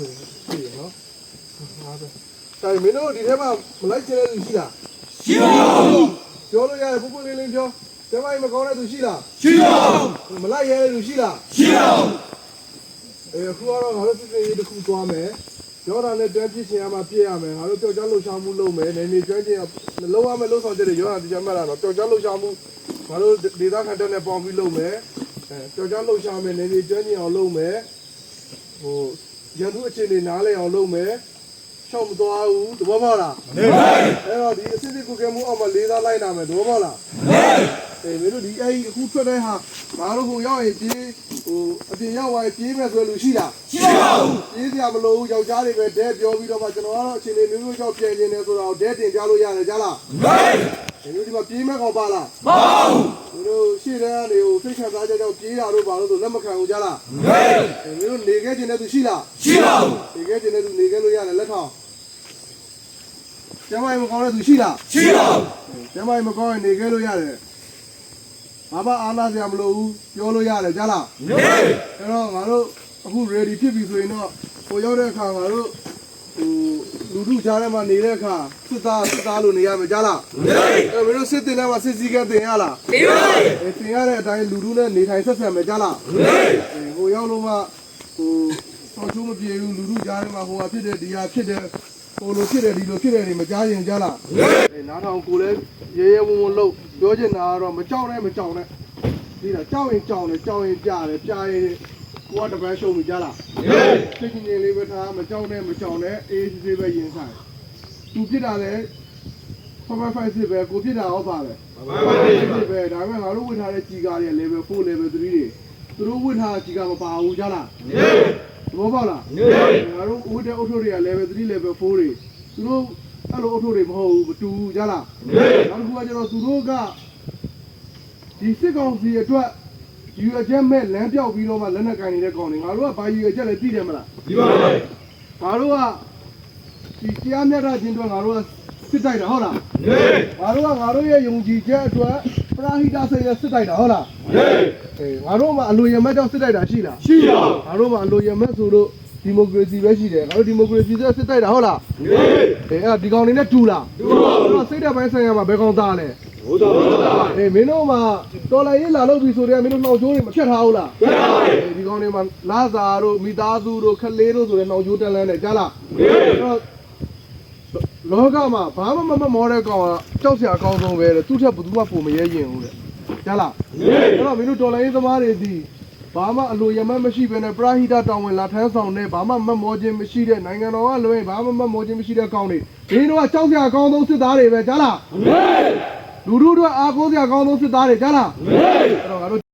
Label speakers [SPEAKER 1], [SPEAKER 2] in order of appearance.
[SPEAKER 1] တယ်ရှိရနော်ဟာပဲတိုင်မင်းတို့ဒီထဲမှာမလိုက်ချင်တဲ့လူရှိလား
[SPEAKER 2] ရှိပါဘူး
[SPEAKER 1] ပြောလို့ရတယ်ပုပ်ပုပ်လေးလေးပြောကျမကြီးမကောင်းတဲ့သူရှိလား
[SPEAKER 2] ရှိပါဘူး
[SPEAKER 1] မလိုက်ရတဲ့လူရှိလား
[SPEAKER 2] ရှိပါဘူး
[SPEAKER 1] အဲအခုကတော့ငါတို့စစ်စစ်ရေးတစ်ခုသွားမယ်ရောတာနဲ့တွန်းပြစ်ချင်ရမှာပြည့်ရမယ်ငါတို့ကြောက်ကြောက်လှုပ်ရှားမှုလုပ်မယ်နေနေကျွမ်းကျင်လုံးဝမလုံးဆောင်တဲ့ရောတာတရားမှတ်လာတော့ကြောက်ကြောက်လှုပ်ရှားမှုငါတို့ဒေသခံတက်နဲ့ပေါင်းပြီးလုပ်မယ်အဲကြောက်ကြောက်လှုပ်ရှားမယ်နေနေကျွမ်းကျင်အောင်လုပ်မယ်ဟို ရန်သူအခြေအနေနားလည်အောင်လုပ်မယ်ရှောက်မသွားဘူးသဘောပေါက်လား
[SPEAKER 2] နေပါ
[SPEAKER 1] အဲ့တော့ဒီအစစ်စစ်ကုကဲမှုအောက်မှာလေးစားလိုက်နာမယ်သဘောပေါက်လား
[SPEAKER 2] နေ
[SPEAKER 1] အေးမင်းတို့ဒီအဲ့ဒီအခုထွက်တဲ့ဟာငါတို့ဟိုရောက်ရင်ပြေးဟိုအပြင်ရောက်သွားရင်ပြေးမယ်ဆိုလို့ရှိလား
[SPEAKER 2] ရှိပါဘူး
[SPEAKER 1] ပြေးစရာမလိုဘူးယောက်ျားတွေပဲဒဲပြောပြီးတော့မှကျွန်တော်ကတော့အချိန်လေးမျိုးမျိုးကြောက်ပြန်နေတယ်ဆိုတော့ဒဲတင်ကြလို့ရတယ်ကြားလား
[SPEAKER 2] နေ
[SPEAKER 1] ဒီလိုဒီမှာပြေးမဲ့ကောင်ပါလား
[SPEAKER 2] ပါဘူး
[SPEAKER 1] မင်းတို့ရှေ့တန်းကနေဟို ဖိတ်ခံစားကြကြောက်ပြေးတာတို့ပါလို့ဆိုလက်မခံဘူးကြားလား
[SPEAKER 2] နေ
[SPEAKER 1] အေးမင်းတို့နေခဲ့ခြင်းတဲ့သူရှိလား
[SPEAKER 2] ရှိပါဘူး
[SPEAKER 1] နေခဲ့ခြင်းတဲ့သူနေခဲ့လို့ရတယ်လက်ထောင်ကျမကြီးမကောင်းတဲ့သူရှိလား
[SPEAKER 2] ရှိပါဘူး
[SPEAKER 1] ကျမကြီးမကောင်းရင်နေခဲ့လို့ရတယ်ဘာမှအားနာစရာမလိုဘူးပြောလို့ရတယ်ကြားလား
[SPEAKER 2] နေ
[SPEAKER 1] အဲ့တော့ငါတို့အခု ready ဖြစ်ပြီဆိုရင်တော့ဟိုရောက်တဲ့အခါငါတို့ ဟိုလူထုကြားထဲမှာနေတဲ့အခါစစ်သားစစ်သားလို့နေရမယ်ကြားလား
[SPEAKER 2] နေ
[SPEAKER 1] အဲ့မင်းတို့စစ်တင်ထဲမှာစစ်စည်းကတင်ရလား
[SPEAKER 2] နေပါ
[SPEAKER 1] အဲတင်ရတဲ့အတိုင်းလူထုနဲ့နေထိုင်ဆက်ဆံမယ်ကြားလား
[SPEAKER 2] နေ
[SPEAKER 1] အဲဟိုရောက်လို့မှဟိုဆောင်ချိုးမပြေဘူးလူထုကြားထဲမှာဟိုဟာဖြစ်တယ်ဒီဟာဖြစ်တယ်ဟိုလိုဖြစ်တယ်ဒီလိုဖြစ်တယ်နေမကြားရင်ကြားလားအဲနားထောင်ကိုလည်းရဲရဲဝံ့ဝံ့လို့ပြောချင်တာကတော့မကြောက်နဲ့မကြောက်နဲ့ဒီလားကြောက်ရင်ကြောက်တယ်ကြောက်ရင်ကြားတယ်ကြားရင် ကိုကတပန်းရှုံးပြီကြားလား
[SPEAKER 2] နေ
[SPEAKER 1] စိတ်ကြီးလေးပဲထားမကြောက်နဲ့မကြောက်နဲ့အေးစစ်စစ်ပဲရင်ဆိုင်သူဖြစ်တာလဲဖမဖိုက်စစ်ပဲကိုဖြစ်တာဟောပါပဲ
[SPEAKER 2] ပါပါနေ
[SPEAKER 1] စစ်ပဲဒါပေမဲ့ငါတို့ဝတ်ထားတဲ့ကြီးကားတွေ level 4 level 3တွေသူတို့ဝတ်ထားကြီးကားမပါဘူးကြားလား
[SPEAKER 2] နေ
[SPEAKER 1] သဘောပေါက်လား
[SPEAKER 2] နေ
[SPEAKER 1] ငါတို့ဝတ်တဲ့အုတ်ထုပ်တွေက level 3 level 4တွေသူတို့အဲ့လိုအုတ်ထုပ်တွေမဟုတ်ဘူးမတူဘူးကြားလား
[SPEAKER 2] နေ
[SPEAKER 1] နောက်တစ်ခုကကျတော့သူတို့ကဒီစစ်ကောင်စီအတွက် ယူအချက်မဲ့လမ်းပြောက်ပြီးတော့မှလက်နက်ကင်နေတဲ့ကောင်တွေငါတို့ကဘာယူအချက်လဲသိတယ်မလား
[SPEAKER 2] ဒီပါလေ
[SPEAKER 1] ငါတို့ကဒီတရားမျှတခြင်းအတွက်ငါတို့ကစစ်တိုက်တာဟုတ်လား
[SPEAKER 2] နေ
[SPEAKER 1] ငါတို့ကငါတို့ရဲ့ယုံကြည်ချက်အတွက်ပရာဟိတစိတ်နဲ့စစ်တိုက်တာဟုတ်လား
[SPEAKER 2] နေ
[SPEAKER 1] အေးငါတို့မှအလိုရမက်ကြောင့်စစ်တိုက်တာရှိလား
[SPEAKER 2] ရှိပါ
[SPEAKER 1] ငါတို့မှအလိုရမက်ဆိုလို့ဒီမိုကရေစီပဲရှိတယ်ငါတို့ဒီမိုကရေစီဆိုစစ်တိုက်တာဟုတ်လား
[SPEAKER 2] နေ
[SPEAKER 1] အေးအဲ့ဒါဒီကောင်တွေနဲ့တူလား
[SPEAKER 2] တူပါဘူး
[SPEAKER 1] တော့စိတ်ဓာတ်ပိုင်းဆိုင်ရာမှာဘယ်ကောင်သားလဲ
[SPEAKER 2] ဘုရားဘုရား
[SPEAKER 1] အေးမင်းတို့မှတော်လိုင်းရေးလာလို့ပြီဆိုတော့မင်းတို့နှောင်ချိုးတွေမဖြတ်ထားဘူးလား
[SPEAKER 2] ပြပါလေ
[SPEAKER 1] အေးဒီကောင်တွေမှာလာစာတို့မိသားစုတို့ခလေးတို့ဆိုတဲ့နှောင်ချိုးတက်လန်းနဲ့ကြားလား
[SPEAKER 2] နေ
[SPEAKER 1] အဲ့တော့လောကမှာဘာမှမမမောတဲ့ကောင်ကကြောက်စရာအကောင်းဆုံးပဲတဲ့သူ့ထက်ဘယ်သူမှပုံမရဲရင်ဘူးတဲ့ကြားလား
[SPEAKER 2] နေ
[SPEAKER 1] အဲ့တော့မင်းတို့တော်လိုင်းသမားတွေဒီဘာမှအလိုရမတ်မရှိဘဲနဲ့ပရာဟိတတောင်းဝင်လာထမ်းဆောင်တဲ့ဘာမှမမောခြင်းမရှိတဲ့နိုင်ငံတော်ကလွှဲဘာမှမမောခြင်းမရှိတဲ့ကောင်တွေမင်းတို့ကကြောက်စရာအကောင်းဆုံးစစ်သားတွေပဲကြားလား
[SPEAKER 2] နေ
[SPEAKER 1] လူတို့အတွက်အားကိုးစရာအကောင်းဆုံးစစ်သားတွေကြားလား
[SPEAKER 2] နေ
[SPEAKER 1] အဲ့တော့ငါတို့